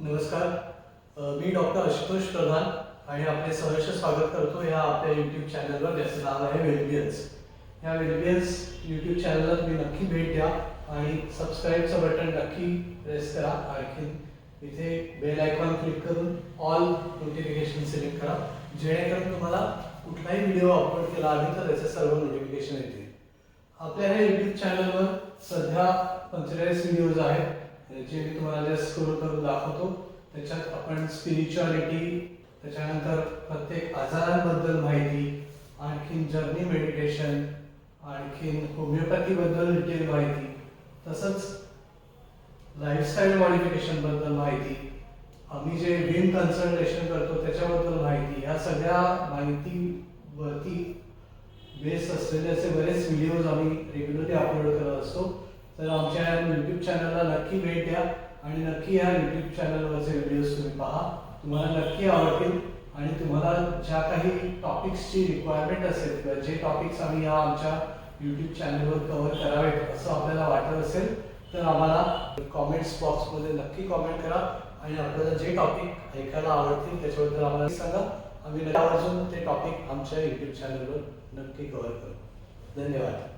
नमस्कार. मी डॉक्टर आशुतोष प्रधान आणि आपले सहर्ष स्वागत करतो या आपल्या यूट्यूब चॅनलवर ज्याचं नाव आहे वेलबियन्स या वेलबियन्स यूट्यूब चॅनलला तुम्ही नक्की भेट द्या आणि सबस्क्राईबचं बटन नक्की प्रेस करा. आणखीन इथे बेल आयकॉन क्लिक करून ऑल नोटिफिकेशन सिलेक्ट करा. जेणेकरून तुम्हाला कुठलाही व्हिडिओ अपलोड केला आहे तर त्याचे सर्व नोटिफिकेशन येतील. आपल्या ह्या यूट्यूब चॅनलवर सध्या पंचेचाळीस व्हिडिओज आहेत. जे मी तुम्हाला जस्ट स्क्रोल करून दाखवतो. त्याच्यात आपण स्पिरिच्युअलिटी त्याच्यानंतर प्रत्येक आजारांबद्दल माहिती आणखीन जर्नी मेडिटेशन आणखीन होमिओपॅथीबद्दल डिटेल माहिती तसंच लाईफस्टाईल मॉडिफिकेशनबद्दल माहिती आम्ही जे विम कन्सल्टेशन करतो त्याच्याबद्दल माहिती ह्या सगळ्या माहितीवरती बेस असलेले असे बरेच व्हिडिओज आम्ही रेग्युलरली अपलोड करत असतो. तर आमच्या यूट्यूब चॅनलला नक्की भेट द्या आणि नक्की या यूट्यूब चॅनलवरचे व्हिडिओज तुम्ही पहा. तुम्हाला नक्की आवडतील. आणि तुम्हाला ज्या काही टॉपिक्सची रिक्वायरमेंट असेल किंवा जे टॉपिक्स आम्ही या आमच्या यूट्यूब चॅनलवर कव्हर करावेत असं आपल्याला वाटत असेल तर आम्हाला कॉमेंट्स बॉक्समध्ये नक्की कॉमेंट करा. आणि आपल्याला जे टॉपिक ऐकायला आवडतील त्याच्याबद्दल आम्हाला सांगा. आम्ही नक्की आवर्जून ते टॉपिक आमच्या यूट्यूब चॅनलवर नक्की कव्हर करू. धन्यवाद.